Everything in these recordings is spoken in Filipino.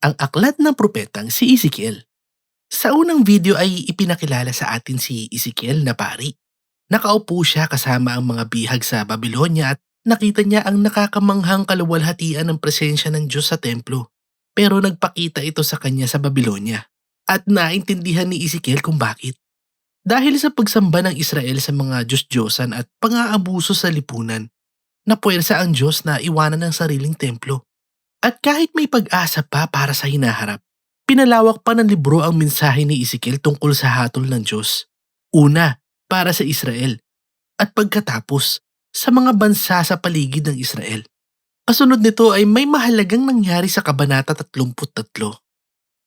ang aklat ng propetang si Ezekiel. Sa unang video ay ipinakilala sa atin si Ezekiel na pari. Nakaupo siya kasama ang mga bihag sa Babylonia at nakita niya ang nakakamanghang kaluwalhatian ng presensya ng Diyos sa templo. Pero nagpakita ito sa kanya sa Babylonia at naintindihan ni Ezekiel kung bakit. Dahil sa pagsamba ng Israel sa mga Diyos-Diyosan at pang-aabuso sa lipunan, napuwersa ang Diyos na iwanan ng sariling templo. At kahit may pag-asa pa para sa hinaharap, pinalawak pa ng libro ang mensahe ni Ezekiel tungkol sa hatol ng Diyos. Una, para sa Israel. At pagkatapos, sa mga bansa sa paligid ng Israel. Kasunod nito ay may mahalagang nangyari sa Kabanata 33.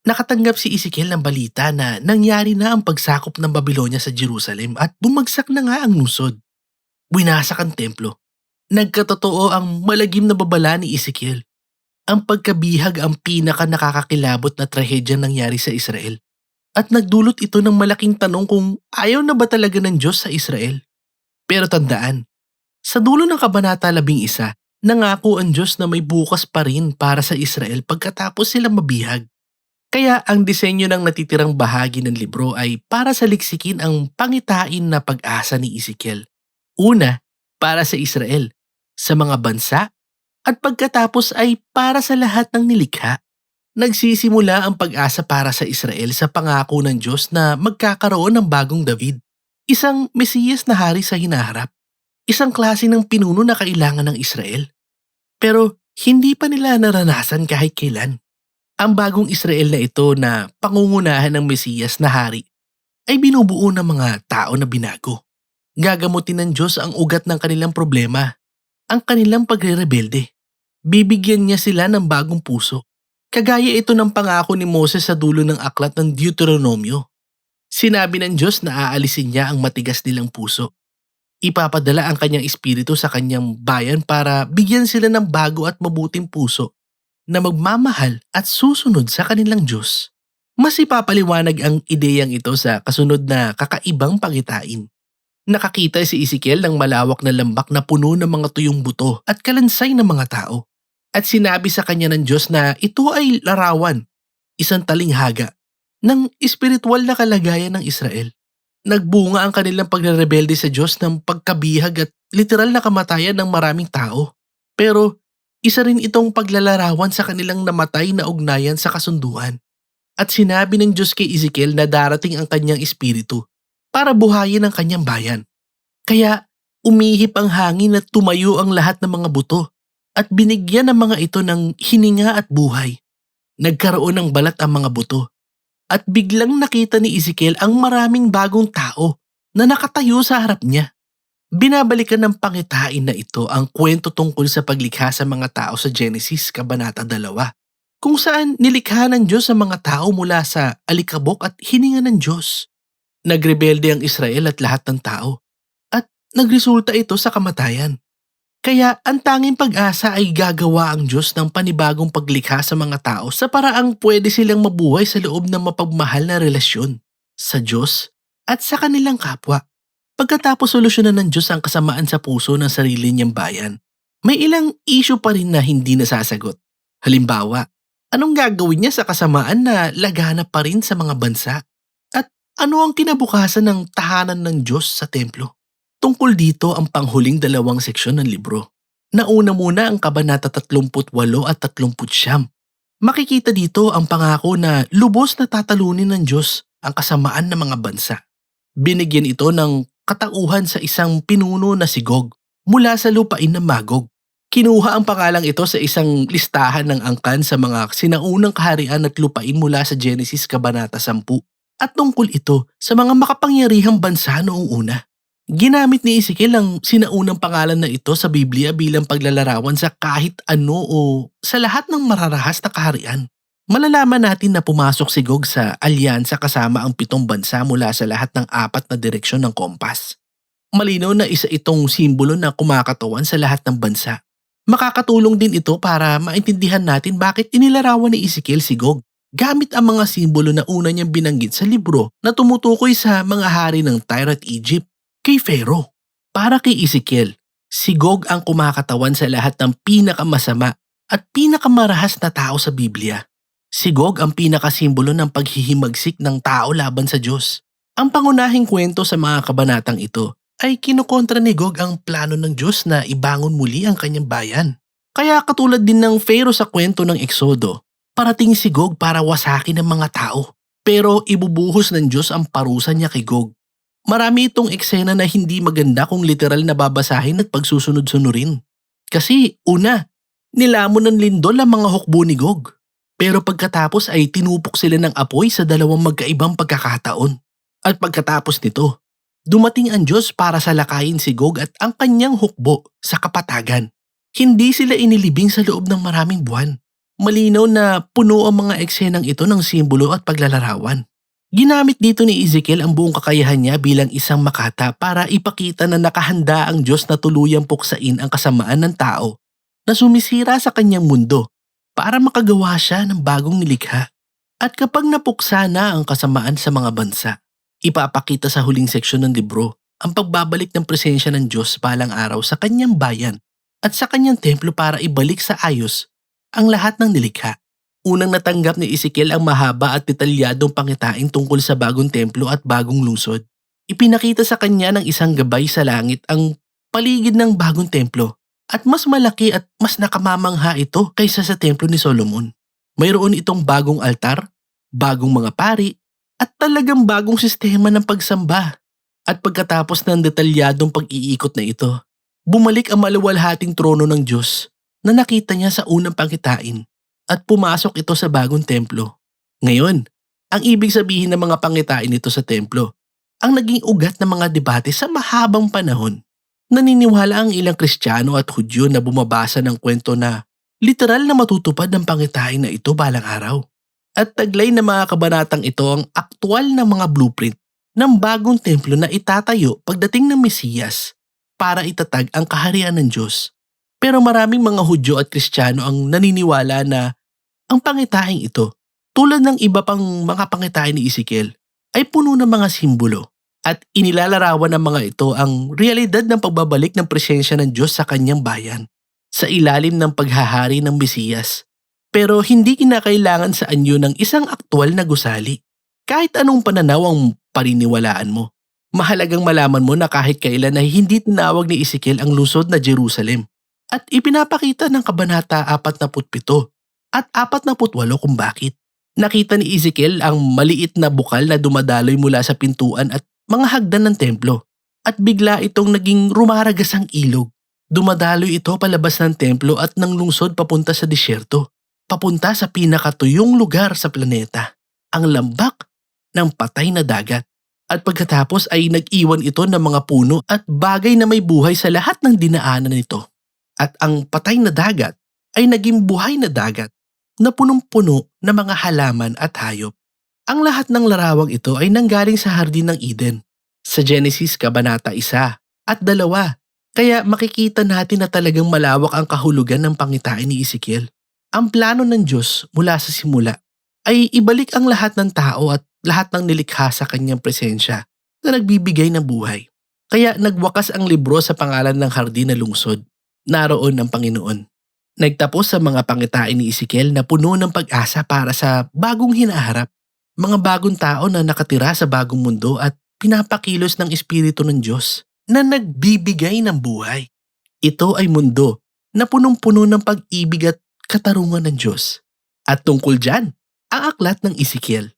Nakatanggap si Ezekiel ng balita na nangyari na ang pagsakop ng Babylonia sa Jerusalem at bumagsak na nga ang lungsod. Winasak ang templo. Nagkatotoo ang malagim na babala ni Ezekiel. Ang pagkabihag ang pinaka nakakakilabot na trahedya nangyari sa Israel. At nagdulot ito ng malaking tanong kung ayaw na ba talaga ng Diyos sa Israel. Pero tandaan, sa dulo ng Kabanata 11, nangako ang Diyos na may bukas pa rin para sa Israel pagkatapos sila mabihag. Kaya ang disenyo ng natitirang bahagi ng libro ay para sa liksikin ang pangitain na pag-asa ni Ezekiel. Una, para sa Israel, sa mga bansa, at pagkatapos ay para sa lahat ng nilikha. Nagsisimula ang pag-asa para sa Israel sa pangako ng Diyos na magkakaroon ng bagong David, isang Mesiyas na hari sa hinaharap, isang klase ng pinuno na kailangan ng Israel. Pero hindi pa nila naranasan kahit kailan. Ang bagong Israel na ito na pangungunahan ng Mesiyas na hari ay binubuo ng mga tao na binago. Gagamutin ng Diyos ang ugat ng kanilang problema, ang kanilang pagre-rebelde. Bibigyan niya sila ng bagong puso. Kagaya ito ng pangako ni Moses sa dulo ng aklat ng Deuteronomio. Sinabi ng Diyos na aalisin niya ang matigas nilang puso. Ipapadala ang kanyang espiritu sa kanyang bayan para bigyan sila ng bago at mabuting puso na magmamahal at susunod sa kanilang Diyos. Mas ipapaliwanag ang ideyang ito sa kasunod na kakaibang pangitain. Nakakita si Ezekiel ng malawak na lambak na puno ng mga tuyong buto at kalansay ng mga tao. At sinabi sa kanya ng Diyos na ito ay larawan, isang talinghaga, ng espiritual na kalagayan ng Israel. Nagbunga ang kanilang pagrerebelde sa Diyos ng pagkabihag at literal na kamatayan ng maraming tao. Pero isa rin itong paglalarawan sa kanilang namatay na ugnayan sa kasunduan. At sinabi ng Diyos kay Ezekiel na darating ang kanyang espiritu para buhayin ang kanyang bayan. Kaya umihip ang hangin at tumayo ang lahat ng mga buto at binigyan ng mga ito ng hininga at buhay. Nagkaroon ng balat ang mga buto at biglang nakita ni Ezekiel ang maraming bagong tao na nakatayo sa harap niya. Binabalikan ng pangitain na ito ang kwento tungkol sa paglikha sa mga tao sa Genesis Kabanata 2, kung saan nilikha ng Diyos ang mga tao mula sa alikabok at hininga ng Diyos. Nagrebelde ang Israel at lahat ng tao, at nagresulta ito sa kamatayan. Kaya ang tanging pag-asa ay gagawa ang Diyos ng panibagong paglikha sa mga tao sa paraang pwede silang mabuhay sa loob ng mapagmahal na relasyon sa Diyos at sa kanilang kapwa. Pagkatapos solusyonan ng Diyos ang kasamaan sa puso ng sarili niyang bayan, may ilang issue pa rin na hindi nasasagot. Halimbawa, anong gagawin niya sa kasamaan na lagana pa rin sa mga bansa? Ano ang kinabukasan ng tahanan ng Diyos sa templo? Tungkol dito ang panghuling dalawang seksyon ng libro. Nauna muna ang kabanata 38 at 39. Makikita dito ang pangako na lubos na tatalunin ng Diyos ang kasamaan ng mga bansa. Binigyan ito ng katauhan sa isang pinuno na si Gog mula sa lupain ng Magog. Kinuha ang pangalang ito sa isang listahan ng angkan sa mga sinaunang kaharian at lupain mula sa Genesis Kabanata 10 at tungkol ito sa mga makapangyarihang bansa noong una. Ginamit ni Ezekiel ang sinaunang pangalan na ito sa Biblia bilang paglalarawan sa kahit ano o sa lahat ng mararahas na kaharian. Malalaman natin na pumasok si Gog sa alyansa kasama ang pitong bansa mula sa lahat ng apat na direksyon ng kompas. Malinaw na isa itong simbolo na kumakatawan sa lahat ng bansa. Makakatulong din ito para maintindihan natin bakit inilarawan ni Ezekiel si Gog gamit ang mga simbolo na una niyang binanggit sa libro na tumutukoy sa mga hari ng Tyre at Egypt kay Pharaoh. Para kay Ezekiel, si Gog ang kumakatawan sa lahat ng pinakamasama at pinakamarahas na tao sa Biblia Si Gog ang pinakasimbolo ng paghihimagsik ng tao laban sa Diyos. Ang pangunahing kwento sa mga kabanatang ito ay kinukontra ni Gog ang plano ng Diyos na ibangon muli ang kanyang bayan. Kaya katulad din ng Pharaoh sa kwento ng Eksodo, parating si Gog para wasakin ang mga tao. Pero ibubuhos ng Diyos ang parusa niya kay Gog. Marami itong eksena na hindi maganda kung literal na babasahin at pagsusunod-sunurin. Kasi una, nilamon ng lindol ang mga hukbo ni Gog. Pero pagkatapos ay tinupok sila ng apoy sa dalawang magkaibang pagkakataon. At pagkatapos nito, dumating ang Diyos para salakayin si Gog at ang kanyang hukbo sa kapatagan. Hindi sila inilibing sa loob ng maraming buwan. Malinaw na puno ang mga eksenang ito ng simbolo at paglalarawan. Ginamit dito ni Ezekiel ang buong kakayahan niya bilang isang makata para ipakita na nakahanda ang Diyos na tuluyang puksain ang kasamaan ng tao na sumisira sa kanyang mundo para makagawa siya ng bagong nilikha. At kapag napuksa na ang kasamaan sa mga bansa, ipapakita sa huling seksyon ng libro ang pagbabalik ng presensya ng Diyos balang araw sa kanyang bayan at sa kanyang templo para ibalik sa ayos ang lahat ng nilikha. Unang natanggap ni Ezekiel ang mahaba at detalyadong pangitain tungkol sa bagong templo at bagong lungsod. Ipinakita sa kanya ng isang gabay sa langit ang paligid ng bagong templo at mas malaki at mas nakamamangha ito kaysa sa templo ni Solomon. Mayroon itong bagong altar, bagong mga pari, at talagang bagong sistema ng pagsamba. At pagkatapos ng detalyadong pag-iikot na ito, bumalik ang maluwalhating trono ng Diyos na nakita niya sa unang pangitain at pumasok ito sa bagong templo. Ngayon, ang ibig sabihin ng mga pangitain nito sa templo, ang naging ugat ng mga debate sa mahabang panahon. Naniniwala ang ilang Kristiyano at Hudyo na bumabasa ng kwento na literal na matutupad ng pangitain na ito balang araw. At taglay ng mga kabanatang ito ang aktwal na mga blueprint ng bagong templo na itatayo pagdating ng Mesiyas para itatag ang kaharian ng Diyos. Pero maraming mga Hudyo at Kristiyano ang naniniwala na ang pangitaing ito, tulad ng iba pang mga pangitain ni Ezekiel, ay puno ng mga simbolo at inilalarawan ng mga ito ang realidad ng pagbabalik ng presensya ng Diyos sa kanyang bayan sa ilalim ng paghahari ng Mesiyas. Pero hindi kinakailangan sa anyo ng isang aktwal na gusali. Kahit anong pananaw ang paniniwalaan mo. Mahalagang malaman mo na kahit kailan ay hindi tinawag ni Ezekiel ang lungsod na Jerusalem. At ipinapakita ng Kabanata 47 at 48 kung bakit. Nakita ni Ezekiel ang maliit na bukal na dumadaloy mula sa pintuan at mga hagdan ng templo. At bigla itong naging rumaragas ang ilog. Dumadaloy ito palabas ng templo at ng lungsod papunta sa disyerto. Papunta sa pinakatuyong lugar sa planeta. Ang lambak ng patay na dagat. At pagkatapos ay nag-iwan ito ng mga puno at bagay na may buhay sa lahat ng dinaanan nito. At ang patay na dagat ay naging buhay na dagat na punong-puno ng mga halaman at hayop. Ang lahat ng larawang ito ay nanggaling sa Hardin ng Eden, sa Genesis Kabanata 1 at 2. Kaya makikita natin na talagang malawak ang kahulugan ng pangitain ni Ezekiel. Ang plano ng Diyos mula sa simula ay ibalik ang lahat ng tao at lahat ng nilikha sa kanyang presensya na nagbibigay ng buhay. Kaya nagwakas ang libro sa pangalan ng Hardin na Lungsod. Naroon ang Panginoon. Nagtapos sa mga pangitain ni Ezekiel na puno ng pag-asa para sa bagong hinaharap. Mga bagong tao na nakatira sa bagong mundo at pinapakilos ng Espiritu ng Diyos na nagbibigay ng buhay. Ito ay mundo na punong-puno ng pag-ibig at katarungan ng Diyos. At tungkol dyan, ang aklat ng Ezekiel.